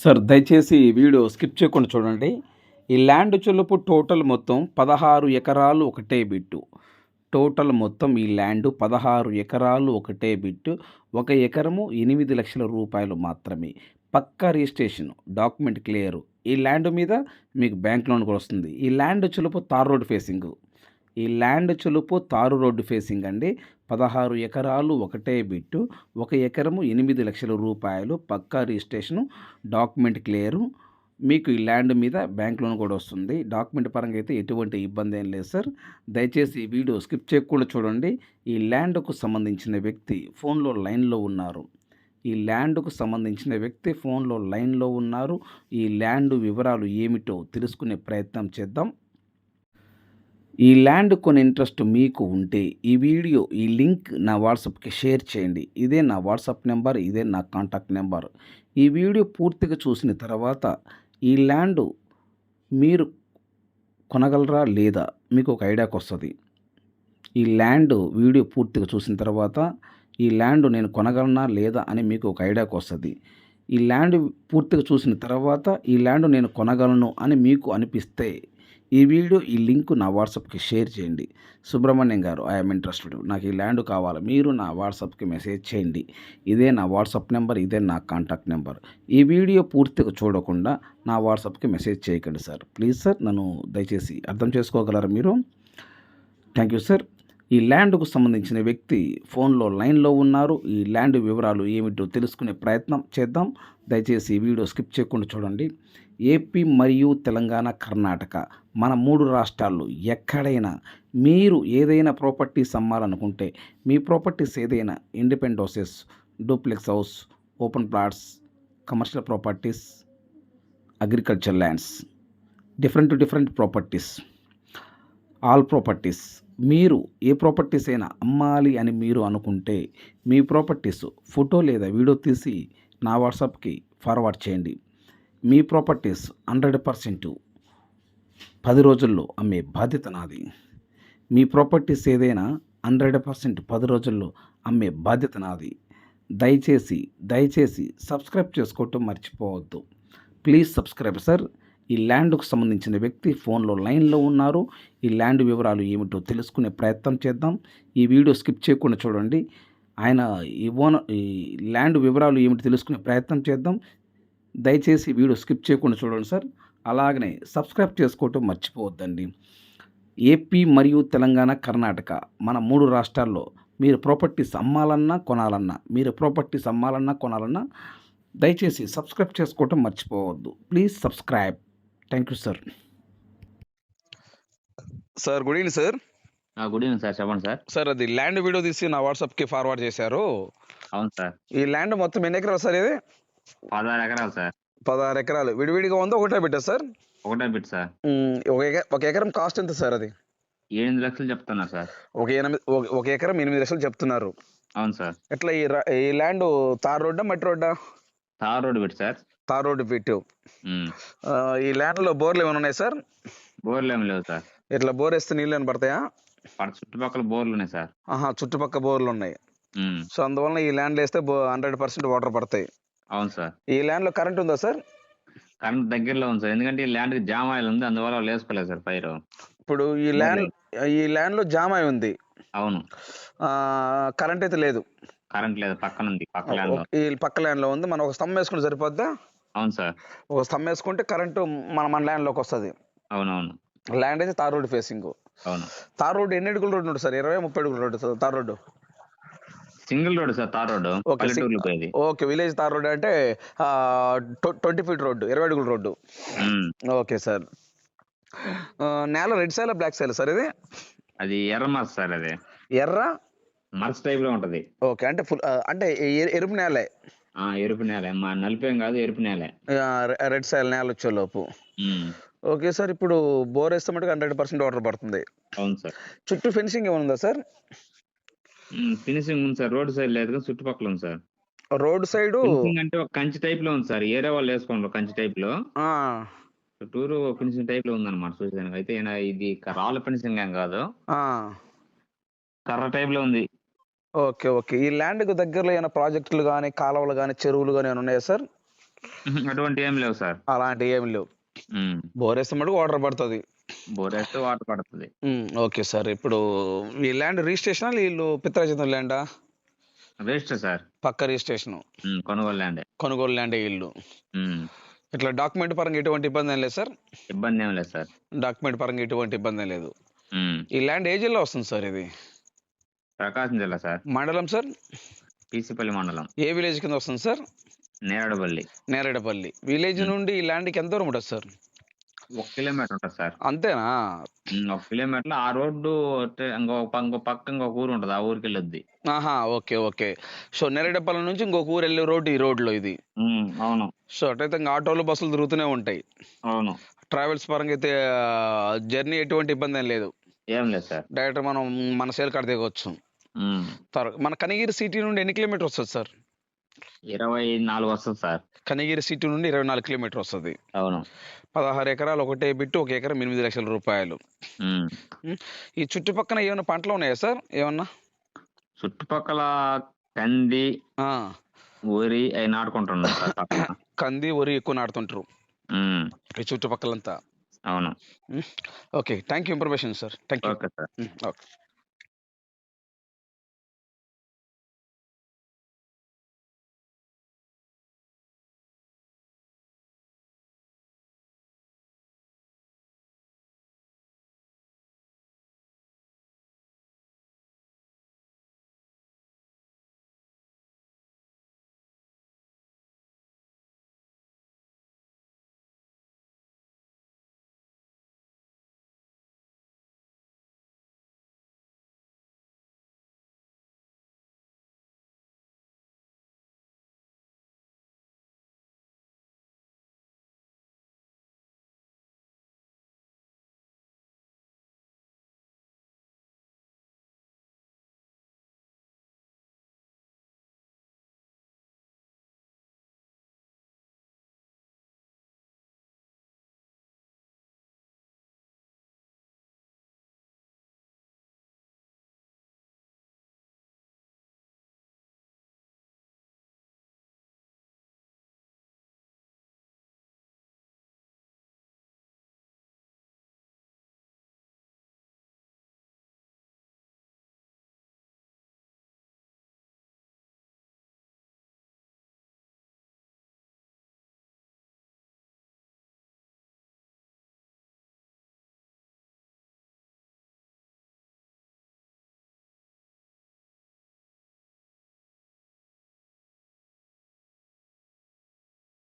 Sir దయచేసి video skip చేయకుండా చూడండి. ఈ ల్యాండ్ చెల్లుపు టోటల్ మొత్తం పదహారు ఎకరాలు ఒకటే బిట్టు. టోటల్ మొత్తం ఈ ల్యాండ్ పదహారు ఎకరాలు ఒకటే బిట్టు. ఒక ఎకరము ఎనిమిది లక్షల రూపాయలు మాత్రమే. Pucca registration document clear. ఈ ల్యాండ్ మీద మీకు బ్యాంక్ లోన్ కూడా వస్తుంది. ఈ ల్యాండ్ చెలుపు తార్ రోడ్ ఫేసింగ్. ఈ ల్యాండ్ చెలుపు తారు రోడ్డు ఫేసింగ్ అండి. పదహారు ఎకరాలు ఒకటే బిట్టు. ఒక ఎకరము ఎనిమిది లక్షల రూపాయలు. Pukka registration document clear. మీకు ఈ ల్యాండ్ మీద బ్యాంక్ లోన్ కూడా వస్తుంది. డాక్యుమెంట్ పరంగా అయితే ఎటువంటి ఇబ్బంది ఏం లేదు సార్. దయచేసి ఈ వీడియో స్కిప్ చేయకుండా చూడండి. ఈ ల్యాండ్కు సంబంధించిన వ్యక్తి ఫోన్లో లైన్లో ఉన్నారు. ఈ ల్యాండ్కు సంబంధించిన వ్యక్తి ఫోన్లో లైన్లో ఉన్నారు. ఈ ల్యాండ్ వివరాలు ఏమిటో తెలుసుకునే ప్రయత్నం చేద్దాం. ఈ ల్యాండ్ కొని ఇంట్రెస్ట్ మీకు ఉంటే ఈ వీడియో ఈ లింక్ నా వాట్సాప్కి షేర్ చేయండి. ఇదే నా వాట్సాప్ నెంబర్ ఇదే నా కాంటాక్ట్ నెంబర్. ఈ వీడియో పూర్తిగా చూసిన తర్వాత ఈ ల్యాండ్ మీరు కొనగలరా లేదా మీకు ఒక ఐడియాకి వస్తుంది. ఈ ల్యాండ్ వీడియో పూర్తిగా చూసిన తర్వాత ఈ ల్యాండ్ నేను కొనగలనా లేదా అని మీకు ఒక ఐడియాకి వస్తుంది. ఈ ల్యాండ్ పూర్తిగా చూసిన తర్వాత ఈ ల్యాండ్ నేను కొనగలను అని మీకు అనిపిస్తే ఈ వీడియో ఈ లింక్ నా వాట్సాప్కి షేర్ చేయండి. సుబ్రహ్మణ్యం గారు ఐఎమ్ ఇంట్రెస్టెడ్. నాకు ఈ ల్యాండ్ కావాలి. మీరు నా వాట్సాప్కి మెసేజ్ చేయండి. ఇదే నా వాట్సాప్ నెంబర్ ఇదే నా కాంటాక్ట్ నెంబర్. ఈ వీడియో పూర్తిగా చూడకుండా నా వాట్సాప్కి మెసేజ్ చేయకండి సార్. ప్లీజ్ సార్ నన్ను దయచేసి అర్థం చేసుకోగలరా మీరు? Thank you sir. ఈ ల్యాండ్కు సంబంధించిన వ్యక్తి ఫోన్లో లైన్లో ఉన్నారు. ఈ ల్యాండ్ వివరాలు ఏమిటో తెలుసుకునే ప్రయత్నం చేద్దాం. దయచేసి వీడియో స్కిప్ చేయకుండా చూడండి. ఏపీ మరియు తెలంగాణ కర్ణాటక మన మూడు రాష్ట్రాల్లో ఎక్కడైనా మీరు ఏదైనా ప్రాపర్టీస్ అమ్మాలనుకుంటే మీ ప్రాపర్టీస్ ఏదైనా independent houses duplex house open plots commercial properties agriculture lands different different properties all properties మీరు ఏ ప్రాపర్టీస్ అయినా అమ్మాలి అని మీరు అనుకుంటే మీ ప్రాపర్టీస్ ఫోటో లేదా వీడియో తీసి నా వాట్సాప్కి ఫార్వర్డ్ చేయండి. మీ ప్రాపర్టీస్ హండ్రెడ్ పర్సెంట్ పది రోజుల్లో అమ్మే బాధ్యత నాది. మీ ప్రాపర్టీస్ ఏదైనా హండ్రెడ్ పర్సెంట్ పది రోజుల్లో అమ్మే బాధ్యత నాది. దయచేసి దయచేసి సబ్స్క్రైబ్ చేసుకోవటం మర్చిపోవద్దు. ప్లీజ్ సబ్స్క్రైబ్ సార్ ఈ ల్యాండ్కు సంబంధించిన వ్యక్తి ఫోన్లో లైన్లో ఉన్నారు. ఈ ల్యాండ్ వివరాలు ఏమిటో తెలుసుకునే ప్రయత్నం చేద్దాం. ఈ వీడియో స్కిప్ చేయకుండా చూడండి. ఆయన ఈ ఓనర్ ఈ ల్యాండ్ వివరాలు ఏమిటో తెలుసుకునే ప్రయత్నం చేద్దాం. దయచేసి వీడియో స్కిప్ చేయకుండా చూడండి సార్. అలాగనే సబ్స్క్రైబ్ చేసుకోవటం మర్చిపోవద్దండి. ఏపీ మరియు తెలంగాణ కర్ణాటక మన మూడు రాష్ట్రాల్లో మీరు ప్రాపర్టీస్ అమ్మాలన్నా కొనాలన్నా మీరు ప్రాపర్టీస్ అమ్మాలన్నా కొనాలన్నా దయచేసి సబ్స్క్రైబ్ చేసుకోవటం మర్చిపోవద్దు. Please subscribe. Thank you sir. Sir good evening sir. Good evening sir. చెప్పండి సార్. సార్ అది ల్యాండ్ వీడియో తీసి నా వాట్సాప్కి ఫార్వర్డ్ చేశారు. అవును సార్. ఈ ల్యాండ్ మొత్తం ఎన్ని ఎకరాలు సార్ ఇది? పదహారు ఎకరాలు సార్. పదహారు ఎకరాలు. విడివిడిగా ఉందో ఒకటే పెట్టా సార్? ఒకటే బిట్ సార్. ఒక ఎక- ఒక ఎకరం కాస్ట్ ఎంత సార్ అది? ఎనిమిది లక్షలు చెప్తున్నా సార్. ఒక ఎనిమిది ఒక- ఎకరం ఎనిమిది లక్షలు చెప్తున్నారు. అవును సార్. ఎట్లా ఈ ల్యాండ్ తార్ రోడ్డా మట్టి రోడ్డా? Tar road bit sir. Tar road పెట్టు ఉమ్. ఆ, ఈ ల్యాండ్లో బోర్లు ఏమైనా ఉన్నాయి సార్? బోర్లు ఏమి లేవు సార్. ఇట్లా బోర్ వేస్తే నీళ్ళు ఏమైనా పడతాయా? పడ చుట్టుపక్కల బోర్లు ఉన్నాయి సార్. ఆహా చుట్టుపక్క బోర్లు ఉన్నాయి. సో అందువల్ల ఈ ల్యాండ్ వేస్తే హండ్రెడ్ పర్సెంట్ వాటర్ పడతాయి. అవును సార్. ఈ ల్యాండ్లో కరెంట్ ఉందా సార్? కరెంట్ దగ్గరలో ఉంది సార్. ఎందుకంటే ఈ ల్యాండ్ జామ్ ఆయిల్ ఉంది అందువల్ల వేసుకోలేదు సార్ పైరు. ఇప్పుడు ఈ ల్యాండ్ ఈ ల్యాండ్లో జామ్ అయి ఉంది. అవును. ఆ, కరెంట్ అయితే లేదు. కరెంట్ లేదు పక్కన ఉంది పక్క ల్యాండ్లో ఈ పక్క ల్యాండ్లో ఉంది. మనం ఒక స్తంభం వేసుకుంటే సరిపోద్దా? అవును సార్. ఒక స్తంభం వేసుకుంటే కరెంటు మన మన ల్యాండ్లోకి వస్తుంది. అవునవును. ల్యాండ్ అయితే తార్ రోడ్ ఫేసింగ్. అవును. తార్ రోడ్ ఎన్ని అడుగుల రోడ్ ఉంటుంది సార్? ఇరవై ముప్పై అడుగుల road sir tar road? Single road sir tar road okay, okay village tar road అంటే ట్వంటీ ఫీట్ రోడ్డు ఇరవై అడుగుల రోడ్డు. Okay sir. నేల red soil black soil sir ఇది? అది ఎర్ర మరస్ సార్ అది. ఎర్ర? మరస్ టైప్లో ఉంటది. ఓకే అంటే ఫుల్ అంటే ఎరుపు నేలే? ఆ ఎరుపు నేలే. మా నలిపేం కాదు ఎరుపు నేలే. రెడ్ సైల్ నేల వచ్చే లోపు. ఓకే సార్ ఇప్పుడు బోర్ వేస్తే మటుకు హండ్రెడ్ పర్సెంట్ వాటర్ పడుతుంది. అవును సార్. చుట్టూ ఫెన్సింగ్ ఏమైనా ఉందా సార్? ఫినిషింగ్ ఉంది సార్. రోడ్ సైడ్ లేదు చుట్టుపక్కల ఉంది సార్. రోడ్ సైడ్ ఫినిషింగ్ అంటే ఒక కంచి టైప్లో ఉంది సార్. ఏరే వాళ్ళు వేసుకోండి కంచి టైప్లో. చుట్టూరు ఫినిషింగ్ టైప్లో ఉందన్నమాట చూసేదానికి. అయితే ఇది రాళ్ళ ఫినిషింగ్ ఏం కాదు. కర్ర టైప్లో ఉంది. Okay okay. ఈ ల్యాండ్కు దగ్గరలో ఏమైనా ప్రాజెక్టులు కానీ కాలువలు కానీ చెరువులు కానీ ఉన్నాయా సార్? అటువంటి ఏం లేవు సార్. అలాంటివి ఏమి లేవు. ఉమ్. బోర్ వేస్తే మటుకు వాటర్ పడుతుంది. బోర్ వేస్తే వాటర్ పడుతుంది. Okay sir. ఇప్పుడు ఈ ల్యాండ్ రిజిస్ట్రేషన్? వీళ్ళు పిత్రాజితం ల్యాండా? Waste sir. పక్క రిజిస్ట్రేషన్. కొనుగోలు ల్యాండే. కొనుగోలు ల్యాండ్ ఉమ్. ఇట్లా డాక్యుమెంట్ పరంగా ఎటువంటి ఇబ్బంది ఏం లేదు సార్? ఇబ్బంది ఏం లేదు సార్. డాక్యుమెంట్ పరంగా ఎటువంటి ఇబ్బంది ఏం లేదు. ఈ ల్యాండ్ ఏ జిల్లా వస్తుంది సార్ ఇది? ప్రకాశం జిల్లా సార్. మండలం సార్? పీసిపల్లి మండలం. ఏ విలేజ్ కింద వస్తుంది సార్? నేరడపల్లి. నేరేడపల్లి. విలేజ్ నుండి ఈ ల్యాండ్కి ఎంత దూరం ఉంటుంది సార్? ఒక కిలోమీటర్ ఉంటుంది సార్. అంతేనా? ఒక కిలోమీటర్ ఆ రోడ్డు ఇంకో పక్క ఇంకొక ఊరు ఉంటుంది ఆ ఊరికి వెళ్ళొద్ది. ఆహా ఓకే ఓకే. సో నేరేడపల్లి నుంచి ఇంకొక ఊరు వెళ్ళే రోడ్డు ఈ రోడ్లో ఇది. అవును. సో అటైతే ఇంకా ఆటోలు బస్సులు తిరుగుతూనే ఉంటాయి. అవును. ట్రావెల్స్ పరంగా అయితే జర్నీ ఎటువంటి ఇబ్బంది ఏం లేదు. ఏం లేదు సార్. డైరెక్ట్ మనం మన సేల్ కాడ దిగవచ్చు మన కనిగిరి సిటీ నుండి ఎన్ని కిలోమీటర్ వస్తుంది సార్? ఇరవై నాలుగు వస్తుంది సార్. కనిగిరి సిటీ నుండి ఇరవై నాలుగు కిలోమీటర్ వస్తుంది. అవును. పదహారు ఎకరాలు ఒకటే బిట్టు ఒక ఎకరం ఎనిమిది లక్షల రూపాయలు? ఈ చుట్టుపక్కల ఏమైనా పంటలు ఉన్నాయా సార్? ఏమన్నా? చుట్టుపక్కల కంది ఆ, ఊరి అవి నాటుకుంటున్నాం సార్ పక్కన. కంది వరి ఎక్కువ నాటుతుంటారు. ఈ చుట్టుపక్కలంతా. అవును. Okay. Thank you information sir. Thank you okay sir. Okay.